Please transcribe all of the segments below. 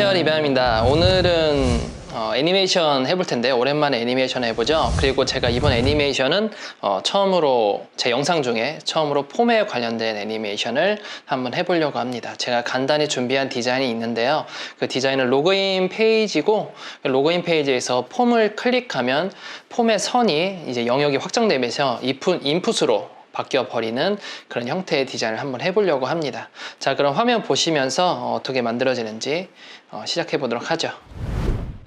안녕하세요 리베아입니다. 오늘은 어, 애니메이션 해볼 텐데 오랜만에 애니메이션 해보죠. 그리고 제가 이번 애니메이션은 어, 처음으로 제 영상 중에 처음으로 폼에 관련된 애니메이션을 한번 해보려고 합니다. 제가 간단히 준비한 디자인이 있는데요. 그 디자인은 로그인 페이지고 그 로그인 페이지에서 폼을 클릭하면 폼의 선이 이제 영역이 확장되면서 인풋, 인풋으로 바뀌어 버리는 그런 형태의 디자인을 한번 해보려고 합니다. 자, 그럼 화면 보시면서 어, 어떻게 만들어지는지 어, 시작해 보도록 하죠.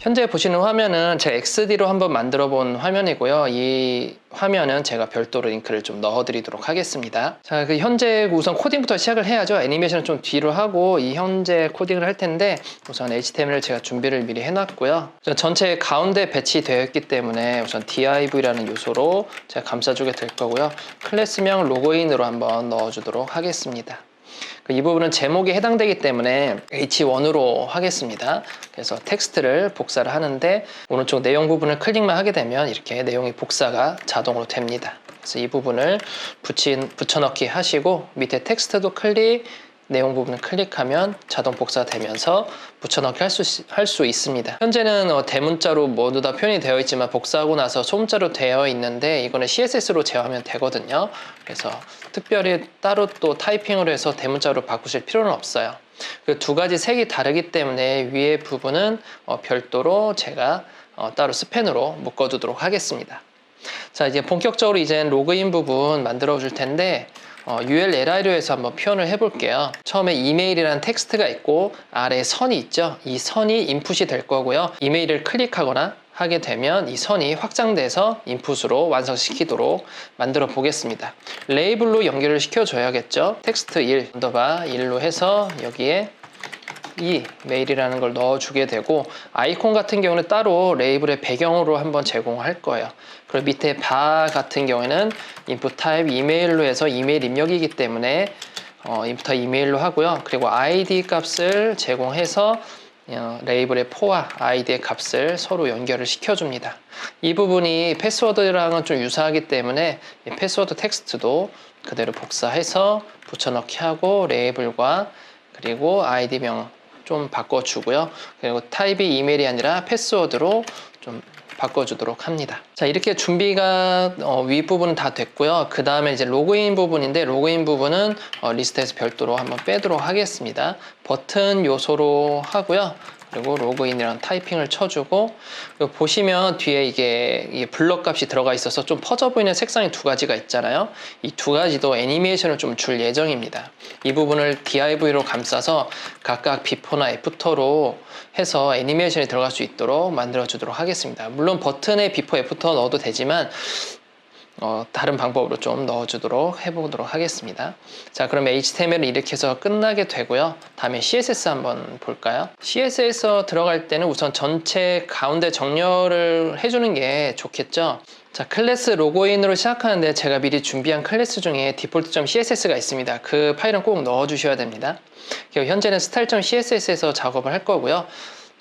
현재 보시는 화면은 제 XD로 한번 만들어 본 화면이고요. 이 화면은 제가 별도로 링크를 좀 넣어 드리도록 하겠습니다. 자, 그 현재 우선 코딩부터 시작을 해야죠. 애니메이션은 좀 뒤로 하고 이 현재 코딩을 할 텐데 우선 HTML을 제가 준비를 미리 해 놨고요. 전체 가운데 배치되어 있기 때문에 우선 div라는 요소로 제가 감싸주게 될 거고요. 클래스명 로그인으로 한번 넣어 주도록 하겠습니다. 그이 부분은 제목에 해당되기 때문에 H1으로 하겠습니다. 그래서 텍스트를 복사를 하는데 오른쪽 내용 부분을 클릭만 하게 되면 이렇게 내용이 복사가 자동으로 됩니다. 그래서 이 부분을 붙인, 붙여넣기 하시고 밑에 텍스트도 클릭, 내용 부분을 클릭하면 자동 복사되면서 붙여넣기 할 수 할 수 있습니다. 현재는 어, 대문자로 모두 다 표현이 되어 있지만 복사하고 나서 소문자로 되어 있는데 이거는 CSS로 제어하면 되거든요. 그래서 특별히 따로 또 타이핑으로 해서 대문자로 바꾸실 필요는 없어요. 그 두 가지 색이 다르기 때문에 위에 부분은 어, 별도로 제가 어, 따로 스펜으로 묶어두도록 하겠습니다. 자 이제 본격적으로 이제 로그인 부분 만들어 줄 텐데 어, ULLI로 해서 한번 표현을 해볼게요. 처음에 이메일이라는 텍스트가 있고 아래 선이 있죠. 이 선이 인풋이 될 거고요. 이메일을 클릭하거나 하게 되면 이 선이 확장돼서 인풋으로 완성시키도록 만들어 보겠습니다. 레이블로 연결을 시켜줘야겠죠. 텍스트 1, 언더바 1로 해서 여기에 이 메일이라는 걸 넣어주게 되고 아이콘 같은 경우는 따로 레이블의 배경으로 한번 제공할 거예요. 그리고 밑에 바 같은 경우에는 input type 이메일로 해서 이메일 입력이기 때문에 어, input type 이메일로 하고요. 그리고 id 값을 제공해서 어, 레이블의 포와 아이디의 값을 서로 연결을 시켜줍니다. 이 부분이 패스워드랑은 좀 유사하기 때문에 이 패스워드 텍스트도 그대로 복사해서 붙여넣기 하고 레이블과 그리고 아이디명 좀 바꿔주고요. 그리고 타입이 이메일이 아니라 패스워드로 좀 바꿔주도록 합니다. 자 이렇게 준비가 어, 윗부분은 다 됐고요. 그 다음에 이제 로그인 부분인데 로그인 부분은 어, 리스트에서 별도로 한번 빼도록 하겠습니다. 버튼 요소로 하고요. 그리고 로그인이랑 타이핑을 쳐주고 보시면 뒤에 이게, 블럭 값이 들어가 있어서 좀 퍼져 보이는 색상이 두 가지가 있잖아요. 이 두 가지도 애니메이션을 좀 줄 예정입니다. 이 부분을 DIV로 감싸서 각각 비포나 애프터로 해서 애니메이션이 들어갈 수 있도록 만들어 주도록 하겠습니다. 물론 버튼에 비포 애프터 넣어도 되지만 어, 다른 방법으로 좀 넣어주도록 해보도록 하겠습니다. 자, 그럼 HTML을 이렇게 해서 끝나게 되고요. 다음에 CSS 한번 볼까요? CSS 들어갈 때는 우선 전체 가운데 정렬을 해주는 게 좋겠죠. 자, 클래스 로그인으로 시작하는데 제가 미리 준비한 클래스 중에 디폴트.css가 있습니다. 그 파일은 꼭 넣어주셔야 됩니다. 현재는 style.css에서 작업을 할 거고요.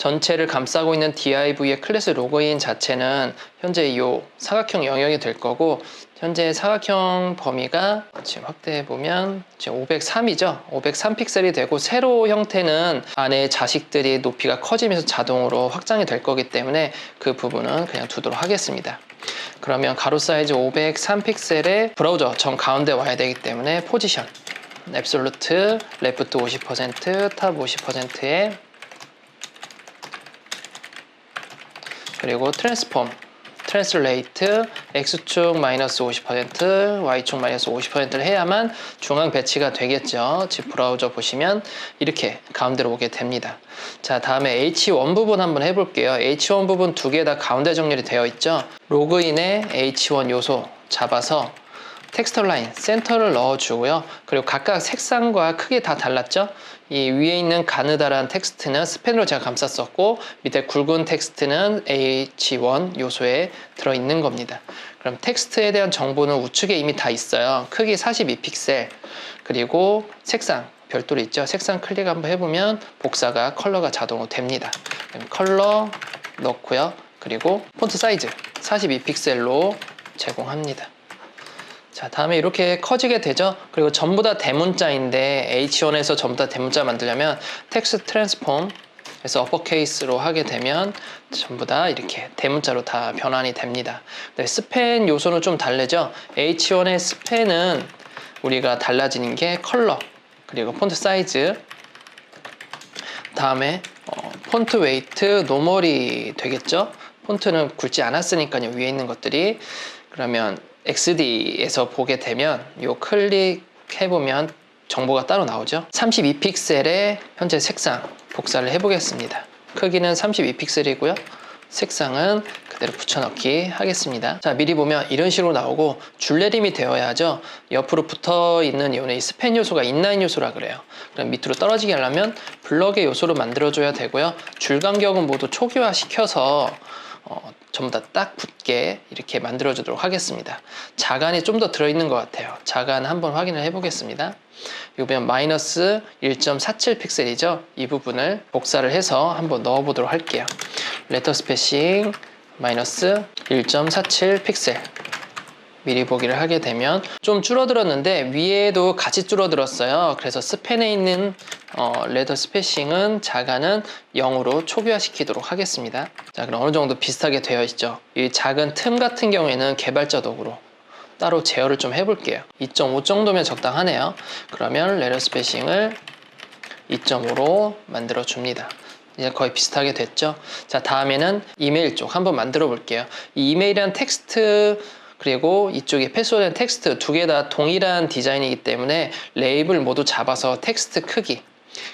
전체를 감싸고 있는 div의 클래스 로그인 자체는 현재 이 사각형 영역이 될 거고 현재 사각형 범위가 지금 확대해 보면 지금 503이죠. 503 픽셀이 되고 세로 형태는 안에 자식들이 높이가 커지면서 자동으로 확장이 될 거기 때문에 그 부분은 그냥 두도록 하겠습니다. 그러면 가로 사이즈 503 픽셀의 브라우저 정 가운데 와야 되기 때문에 포지션 앱솔루트 레프트 50%탑 50%에 그리고 트랜스폼, 트랜슬레이트, X축 마이너스 50%, Y축 마이너스 50%를 해야만 중앙 배치가 되겠죠. 집 브라우저 보시면 이렇게 가운데로 오게 됩니다. 자, 다음에 H1 부분 한번 해볼게요. H1 부분 두 개 다 가운데 정렬이 되어 있죠. 로그인에 H1 요소 잡아서 텍스트 라인 센터를 넣어주고요. 그리고 각각 색상과 크기 다 달랐죠? 이 위에 있는 가느다란 텍스트는 스펜으로 제가 감쌌었고 밑에 굵은 텍스트는 H1 요소에 들어있는 겁니다. 그럼 텍스트에 대한 정보는 우측에 이미 다 있어요. 크기 42픽셀 그리고 색상 별도로 있죠. 색상 클릭 한번 해보면 복사가 컬러가 자동으로 됩니다. 컬러 넣고요. 그리고 폰트 사이즈 42픽셀로 제공합니다. 자, 다음에 이렇게 커지게 되죠. 그리고 전부 다 대문자인데 H1에서 전부 다 대문자 만들려면 텍스트 트랜스폼 그래서 어퍼케이스로 하게 되면 전부 다 이렇게 대문자로 다 변환이 됩니다. 네, 스팬 요소는 좀 다르죠. H1의 스팬은 우리가 달라지는 게 컬러 그리고 폰트 사이즈 다음에 어, 폰트 웨이트 노멀이 되겠죠. 폰트는 굵지 않았으니까요. 위에 있는 것들이 그러면 XD에서 보게 되면 요 클릭해 보면 정보가 따로 나오죠. 32픽셀의 현재 색상 복사를 해보겠습니다. 크기는 32픽셀이고요. 색상은 그대로 붙여넣기 하겠습니다. 자, 미리 보면 이런 식으로 나오고 줄내림이 되어야 하죠. 옆으로 붙어 있는 요는 이 스팬 요소가 인라인 요소라 그래요. 그럼 밑으로 떨어지게 하려면 블럭의 요소로 만들어줘야 되고요. 줄 간격은 모두 초기화 시켜서 어, 전부 다 딱 붙게 이렇게 만들어 주도록 하겠습니다. 자간이 좀 더 들어있는 것 같아요. 자간 한번 확인을 해 보겠습니다. 이거 보면 마이너스 1.47 픽셀이죠. 이 부분을 복사를 해서 한번 넣어 보도록 할게요. 레터 스페싱 마이너스 1.47 픽셀 미리 보기를 하게 되면 좀 줄어들었는데 위에도 같이 줄어들었어요. 그래서 스팬에 있는 어, 레더 스페싱은 자간은 0으로 초기화시키도록 하겠습니다. 자, 그럼 어느 정도 비슷하게 되어 있죠. 이 작은 틈 같은 경우에는 개발자 도구로 따로 제어를 좀 해볼게요. 2.5 정도면 적당하네요. 그러면 레더 스페싱을 2.5로 만들어 줍니다. 이제 거의 비슷하게 됐죠. 자, 다음에는 이메일 쪽 한번 만들어 볼게요. 이 이메일이란 텍스트 그리고 이쪽에 패스워드 텍스트 두 개 다 동일한 디자인이기 때문에 레이블 모두 잡아서 텍스트 크기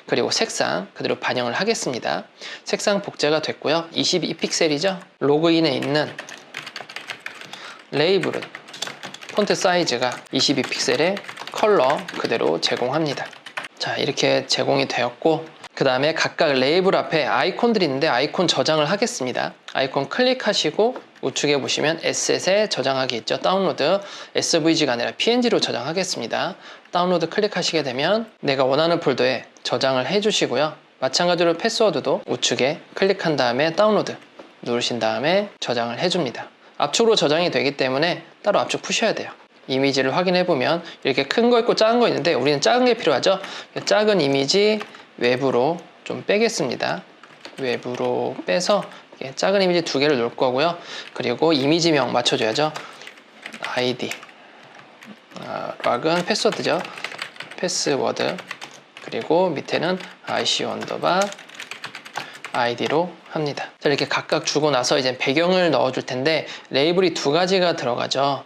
그리고 색상 그대로 반영을 하겠습니다. 색상 복제가 됐고요. 22픽셀이죠. 로그인에 있는 레이블은 폰트 사이즈가 22픽셀의 컬러 그대로 제공합니다. 자 이렇게 제공이 되었고 그 다음에 각각 레이블 앞에 아이콘들이 있는데 아이콘 저장을 하겠습니다. 아이콘 클릭하시고 우측에 보시면 에셋에 저장하기 있죠. 다운로드 SVG가 아니라 PNG로 저장하겠습니다. 다운로드 클릭하시게 되면 내가 원하는 폴더에 저장을 해주시고요. 마찬가지로 패스워드도 우측에 클릭한 다음에 다운로드 누르신 다음에 저장을 해줍니다. 압축으로 저장이 되기 때문에 따로 압축 푸셔야 돼요. 이미지를 확인해 보면 이렇게 큰 거 있고 작은 거 있는데 우리는 작은 게 필요하죠. 작은 이미지 외부로 좀 빼겠습니다. 외부로 빼서 작은 이미지 두 개를 놓을 거고요. 그리고 이미지명 맞춰줘야죠. 아이디 아, 락은 패스워드죠. 패스워드 그리고 밑에는 IC 언더바 아이디로 합니다. 자, 이렇게 각각 주고 나서 이제 배경을 넣어줄 텐데 레이블이 두 가지가 들어가죠.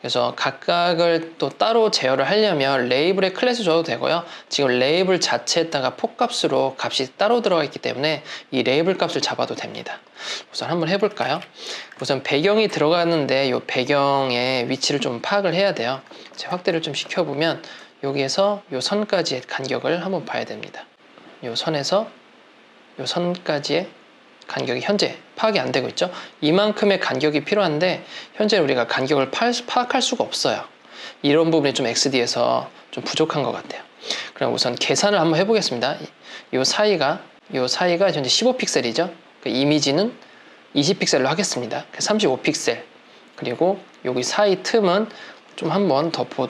그래서 각각을 또 따로 제어를 하려면 레이블에 클래스 줘도 되고요. 지금 레이블 자체에다가 폭값으로 값이 따로 들어가 있기 때문에 이 레이블 값을 잡아도 됩니다. 우선 한번 해볼까요? 우선 배경이 들어가는데 이 배경의 위치를 좀 파악을 해야 돼요. 제가 확대를 좀 시켜보면 여기에서 이 선까지의 간격을 한번 봐야 됩니다. 이 선에서 이 선까지의 간격이 현재 파악이 안 되고 있죠. 이만큼의 간격이 필요한데 현재 우리가 간격을 파악할 수가 없어요. 이런 부분이 좀 XD에서 좀 부족한 것 같아요. 그럼 우선 계산을 한번 해보겠습니다. 이 사이가 이 사이가 현재 15픽셀이죠. 그 이미지는 20픽셀로 하겠습니다. 35픽셀 그리고 여기 사이 틈은 좀 한번 더 보,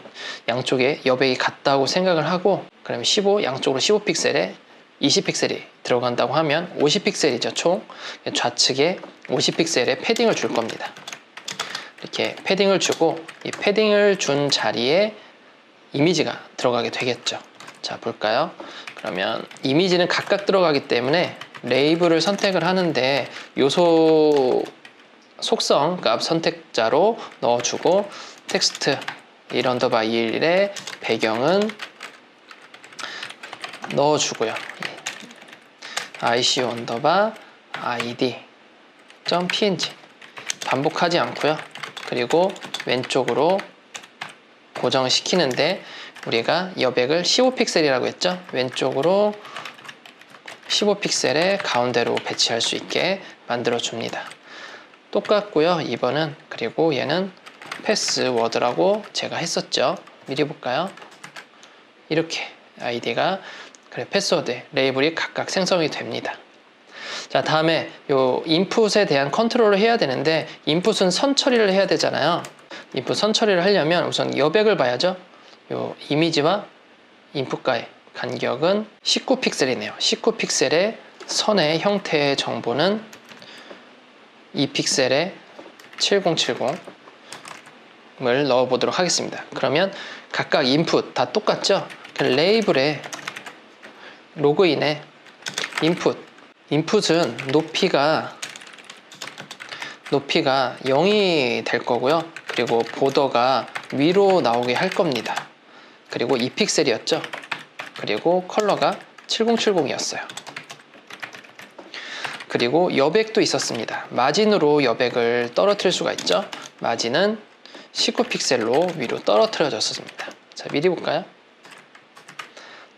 양쪽에 여백이 같다고 생각을 하고 그러면 15 양쪽으로 15픽셀에 20픽셀이 들어간다고 하면 50픽셀이죠 총. 좌측에 50픽셀의 패딩을 줄 겁니다. 이렇게 패딩을 주고 이 패딩을 준 자리에 이미지가 들어가게 되겠죠. 자 볼까요? 그러면 이미지는 각각 들어가기 때문에 레이블을 선택을 하는데 요소 속성 값 선택자로 넣어주고 텍스트 이런더바 2일의 배경은 넣어주고요. Ic 언더바 id png 반복하지 않고요. 그리고 왼쪽으로 고정시키는데 우리가 여백을 15픽셀이라고 했죠. 왼쪽으로 15픽셀의 가운데로 배치할 수 있게 만들어 줍니다. 똑같고요. 2번은 그리고 얘는 패스워드라고 제가 했었죠. 미리 볼까요? 이렇게 아이디가 그래 패스워드 레이블이 각각 생성이 됩니다. 자 다음에 요 인풋에 대한 컨트롤을 해야 되는데 인풋은 선 처리를 해야 되잖아요. 인풋 선 처리를 하려면 우선 여백을 봐야죠. 요 이미지와 인풋과의 간격은 19픽셀이네요. 19픽셀의 선의 형태의 정보는 이 픽셀에 7070을 넣어 보도록 하겠습니다. 그러면 각각 인풋 다 똑같죠? 그 레이블에 로그인에 인풋 인풋은 높이가 높이가 0이 될 거고요. 그리고 보더가 위로 나오게 할 겁니다. 그리고 2픽셀이었죠. 그리고 컬러가 7070이었어요. 그리고 여백도 있었습니다. 마진으로 여백을 떨어뜨릴 수가 있죠. 마진은 19픽셀로 위로 떨어뜨려졌습니다. 자, 미리 볼까요?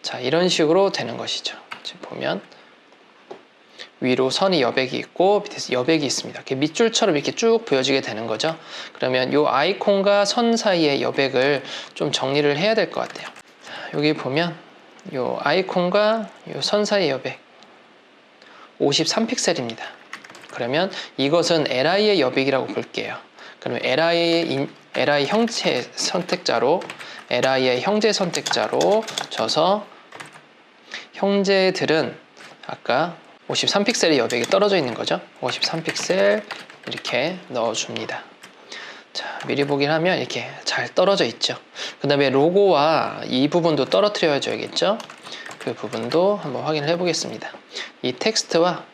자, 이런 식으로 되는 것이죠. 지금 보면 위로 선이 여백이 있고 밑에서 여백이 있습니다. 이렇게 밑줄처럼 이렇게 쭉 보여지게 되는 거죠. 그러면 이 아이콘과 선 사이의 여백을 좀 정리를 해야 될 것 같아요. 자, 여기 보면 이 아이콘과 이선 사이의 여백 53픽셀입니다. 그러면 이것은 li의 여백이라고 볼게요. 그러면 li의 인, li 형체 선택자로 li의 형제 선택자로 줘서 형제들은 아까 53픽셀의 여백이 떨어져 있는 거죠. 53픽셀 이렇게 넣어줍니다. 자, 미리 보기를 하면 이렇게 잘 떨어져 있죠. 그 다음에 로고와 이 부분도 떨어뜨려 줘야겠죠. 그 부분도 한번 확인을 해보겠습니다. 이 텍스트와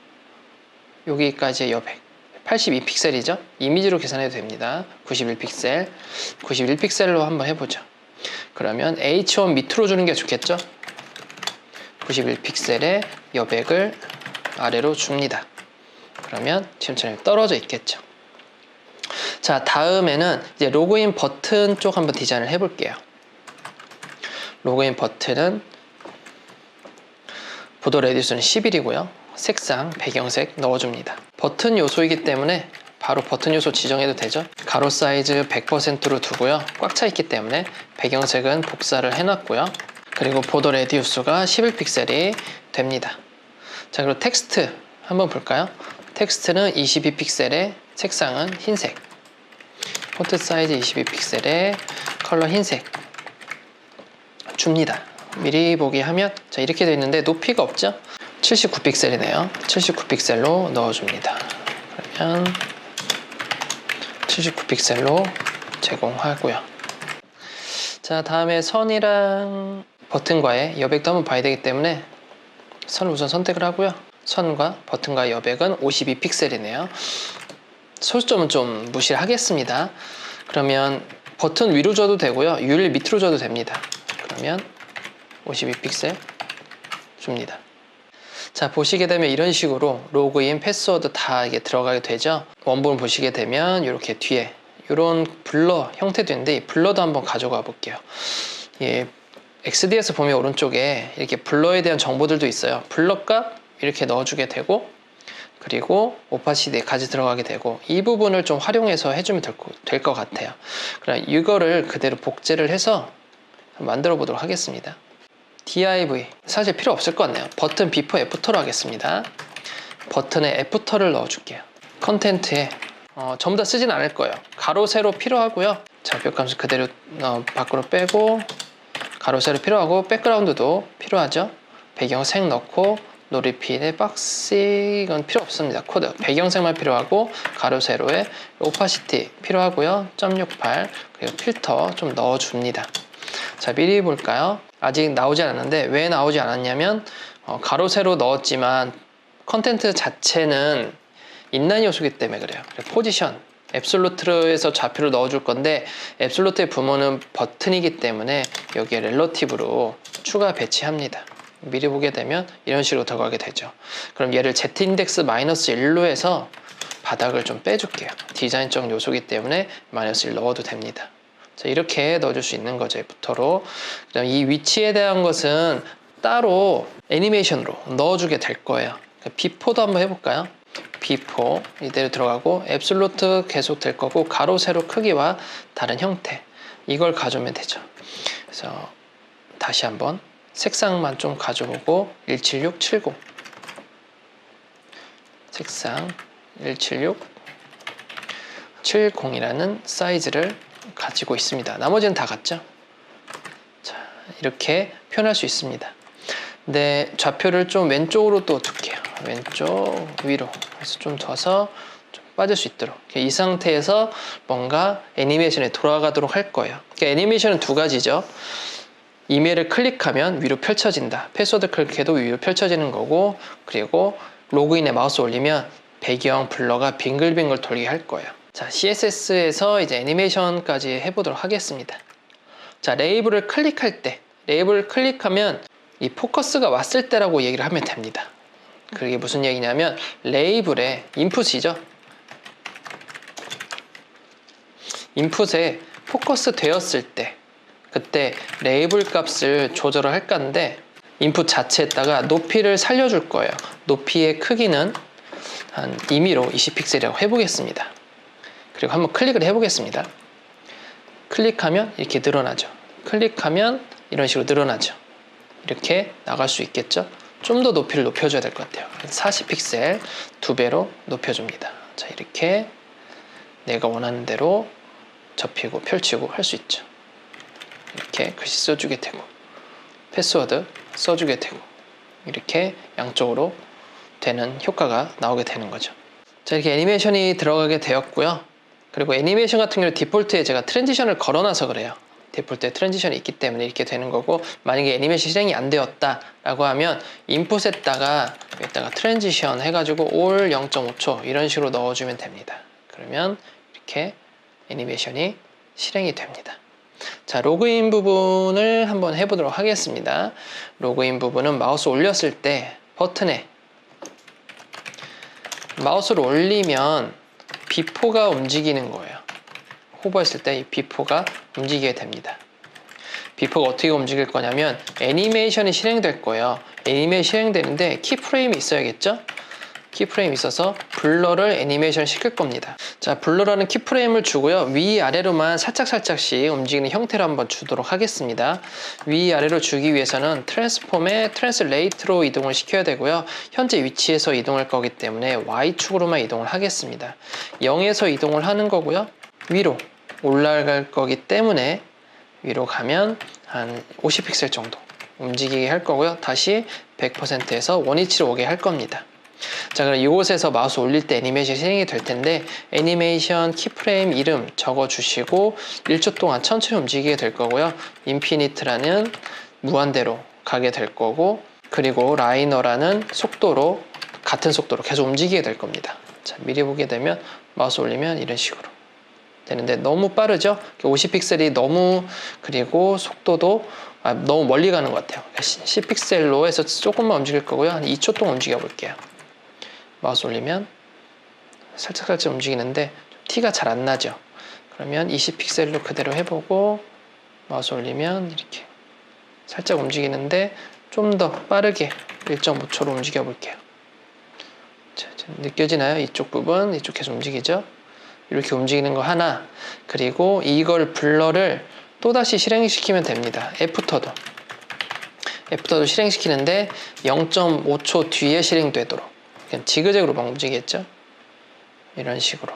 여기까지의 여백 82픽셀이죠. 이미지로 계산해도 됩니다. 91픽셀 91픽셀로 한번 해보죠. 그러면 H1 밑으로 주는 게 좋겠죠. 91픽셀의 여백을 아래로 줍니다. 그러면 지금처럼 떨어져 있겠죠. 자, 다음에는 이제 로그인 버튼 쪽 한번 디자인을 해볼게요. 로그인 버튼은 보도 레디스는 11이고요. 색상, 배경색 넣어줍니다. 버튼 요소이기 때문에 바로 버튼 요소 지정해도 되죠. 가로 사이즈 100%로 두고요. 꽉 차 있기 때문에 배경색은 복사를 해놨고요. 그리고 보도 레디우스가 11픽셀이 됩니다. 자, 그리고 텍스트 한번 볼까요? 텍스트는 22픽셀의 색상은 흰색. 폰트 사이즈 22픽셀의 컬러 흰색. 줍니다. 미리 보기 하면 자 이렇게 되어 있는데 높이가 없죠? 79픽셀이네요. 79픽셀로 넣어줍니다. 그러면 79픽셀로 제공하고요. 자 다음에 선이랑 버튼과의 여백도 한번 봐야 되기 때문에 선을 우선 선택을 하고요. 선과 버튼과 여백은 52픽셀이네요. 소수점은 좀 무시를 하겠습니다. 그러면 버튼 위로 줘도 되고요. 율 밑으로 줘도 됩니다. 그러면 52픽셀 줍니다. 자 보시게 되면 이런 식으로 로그인, 패스워드 다 이게 들어가게 되죠. 원본 보시게 되면 이렇게 뒤에 이런 블러 형태도 있는데 이 블러도 한번 가져가 볼게요. 예, XD에서 보면 오른쪽에 이렇게 블러에 대한 정보들도 있어요. 블러 값 이렇게 넣어주게 되고 그리고 오파시티까지 들어가게 되고 이 부분을 좀 활용해서 해주면 될 것 같아요. 그럼 이거를 그대로 복제를 해서 만들어 보도록 하겠습니다. div 사실 필요 없을 것 같네요. 버튼 비포 애프터로 하겠습니다. 버튼에 애프터를 넣어줄게요. 컨텐트에 어, 전부 다 쓰진 않을 거예요. 가로 세로 필요하고요. 좌표값을 그대로 어, 밖으로 빼고 가로 세로 필요하고 백그라운드도 필요하죠. 배경색 넣고 놀이핀의 박스 이건 필요 없습니다. 코드 배경색만 필요하고 가로 세로에 오파시티 필요하고요. 0.68 그리고 필터 좀 넣어줍니다. 자 미리 볼까요? 아직 나오지 않았는데 왜 나오지 않았냐면 어, 가로 세로 넣었지만 컨텐트 자체는 인라인 요소기 때문에 그래요. 포지션 앱솔루트에서 좌표를 넣어줄 건데 앱솔루트의 부모는 버튼이기 때문에 여기에 렐러티브로 추가 배치합니다. 미리 보게 되면 이런 식으로 들어가게 되죠. 그럼 얘를 z인덱스 마이너스 1로 해서 바닥을 좀 빼줄게요. 디자인적 요소기 때문에 마이너스 1 넣어도 됩니다. 자, 이렇게 넣어줄 수 있는 거죠. 애프터로. 그다음 이 위치에 대한 것은 따로 애니메이션으로 넣어주게 될 거예요. 비포도 한번 해볼까요? 비포 이대로 들어가고 앱솔루트 계속 될 거고 가로 세로 크기와 다른 형태 이걸 가져오면 되죠. 그래서 다시 한번 색상만 좀 가져보고 17670 색상 176 70이라는 사이즈를 가지고 있습니다. 나머지는 다 같죠? 자, 이렇게 표현할 수 있습니다. 내 좌표를 좀 왼쪽으로 또 둘게요. 왼쪽 위로. 그래서 좀 둬서 좀 빠질 수 있도록. 이 상태에서 뭔가 애니메이션에 돌아가도록 할 거예요. 그러니까 애니메이션은 두 가지죠. 이메일을 클릭하면 위로 펼쳐진다. 패스워드 클릭해도 위로 펼쳐지는 거고, 그리고 로그인에 마우스 올리면 배경 블러가 빙글빙글 돌게 할 거예요. 자, CSS에서 이제 애니메이션까지 해보도록 하겠습니다. 자, 레이블을 클릭할 때, 레이블을 클릭하면 이 포커스가 왔을 때라고 얘기를 하면 됩니다. 그게 무슨 얘기냐면 레이블의 인풋이죠. 인풋에 포커스 되었을 때 그때 레이블 값을 조절을 할 건데 인풋 자체에다가 높이를 살려줄 거예요. 높이의 크기는 한 2미로 20픽셀이라고 해보겠습니다. 그리고 한번 클릭을 해보겠습니다. 클릭하면 이렇게 늘어나죠. 클릭하면 이런 식으로 늘어나죠. 이렇게 나갈 수 있겠죠. 좀 더 높이를 높여줘야 될 것 같아요. 40픽셀 두 배로 높여줍니다. 자 이렇게 내가 원하는 대로 접히고 펼치고 할 수 있죠. 이렇게 글씨 써주게 되고 패스워드 써주게 되고 이렇게 양쪽으로 되는 효과가 나오게 되는 거죠. 자 이렇게 애니메이션이 들어가게 되었고요. 그리고 애니메이션 같은 경우 디폴트에 제가 트랜지션을 걸어놔서 그래요. 디폴트에 트랜지션이 있기 때문에 이렇게 되는 거고 만약에 애니메이션 실행이 안 되었다 라고 하면 인풋에다가 여기다가 트랜지션 해가지고 올 0.5초 이런 식으로 넣어주면 됩니다. 그러면 이렇게 애니메이션이 실행이 됩니다. 자, 로그인 부분을 한번 해보도록 하겠습니다. 로그인 부분은 마우스 올렸을 때 버튼에 마우스를 올리면 비포가 움직이는 거예요. 호버했을 때 이 비포가 움직이게 됩니다. 비포가 어떻게 움직일 거냐면 애니메이션이 실행될 거예요. 애니메이션 실행되는데 키프레임이 있어야겠죠? 키프레임 있어서 블러를 애니메이션 시킬 겁니다. 자, 블러라는 키프레임을 주고요. 위아래로만 살짝살짝씩 움직이는 형태로 한번 주도록 하겠습니다. 위아래로 주기 위해서는 트랜스폼의 트랜스레이트로 이동을 시켜야 되고요. 현재 위치에서 이동할 거기 때문에 Y축으로만 이동을 하겠습니다. 0에서 이동을 하는 거고요. 위로 올라갈 거기 때문에 위로 가면 한 50픽셀 정도 움직이게 할 거고요. 다시 100%에서 원위치로 오게 할 겁니다. 자, 그럼 이곳에서 마우스 올릴 때 애니메이션 실행이 될 텐데 애니메이션 키프레임 이름 적어 주시고 1초 동안 천천히 움직이게 될 거고요. 인피니트라는 무한대로 가게 될 거고 그리고 라이너라는 속도로 같은 속도로 계속 움직이게 될 겁니다. 자, 미리 보게 되면 마우스 올리면 이런 식으로 되는데 너무 빠르죠? 50픽셀이 너무 그리고 속도도 아, 너무 멀리 가는 것 같아요. 10픽셀로 해서 조금만 움직일 거고요. 한 2초 동안 움직여 볼게요. 마우스 올리면 살짝살짝 움직이는데 티가 잘 안 나죠. 그러면 20픽셀로 그대로 해보고 마우스 올리면 이렇게 살짝 움직이는데 좀 더 빠르게 1.5초로 움직여 볼게요. 자, 느껴지나요? 이쪽 부분, 이쪽 계속 움직이죠? 이렇게 움직이는 거 하나, 그리고 이걸 블러를 또다시 실행시키면 됩니다. 애프터도. 애프터도 실행시키는데 0.5초 뒤에 실행되도록. 그냥 지그재그로 막 움직이겠죠? 이런 식으로.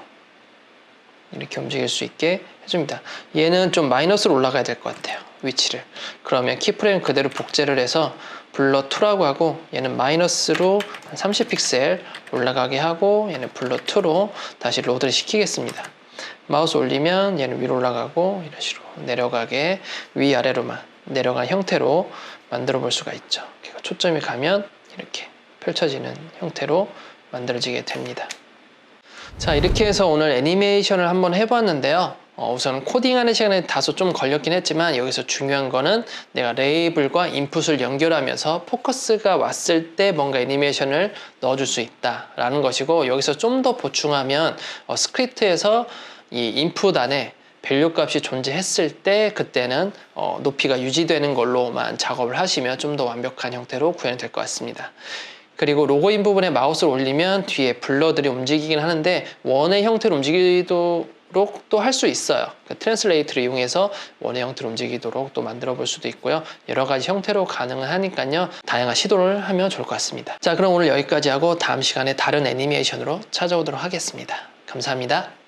이렇게 움직일 수 있게 해줍니다. 얘는 좀 마이너스로 올라가야 될 것 같아요. 위치를. 그러면 키프레임 그대로 복제를 해서 블러 2라고 하고 얘는 마이너스로 한 30픽셀 올라가게 하고 얘는 블러 2로 다시 로드를 시키겠습니다. 마우스 올리면 얘는 위로 올라가고 이런 식으로 내려가게 위아래로만 내려간 형태로 만들어 볼 수가 있죠. 초점이 가면 이렇게 펼쳐지는 형태로 만들어지게 됩니다. 자 이렇게 해서 오늘 애니메이션을 한번 해봤는데요. 어, 우선 코딩하는 시간에 다소 좀 걸렸긴 했지만 여기서 중요한 거는 내가 레이블과 인풋을 연결하면서 포커스가 왔을 때 뭔가 애니메이션을 넣어줄 수 있다라는 것이고 여기서 좀 더 보충하면 어, 스크립트에서 이 인풋 안에 밸류 값이 존재했을 때 그때는 어, 높이가 유지되는 걸로만 작업을 하시면 좀 더 완벽한 형태로 구현이 될 것 같습니다. 그리고 로고인 부분에 마우스를 올리면 뒤에 블러들이 움직이긴 하는데 원의 형태로 움직이도 록또할수 있어요. 그 트랜슬레이트를 이용해서 원의 형태로 움직이도록 또 만들어 볼 수도 있고요. 여러 가지 형태로 가능은 하니까요. 다양한 시도를 하면 좋을 것 같습니다. 자, 그럼 오늘 여기까지 하고 다음 시간에 다른 애니메이션으로 찾아오도록 하겠습니다. 감사합니다.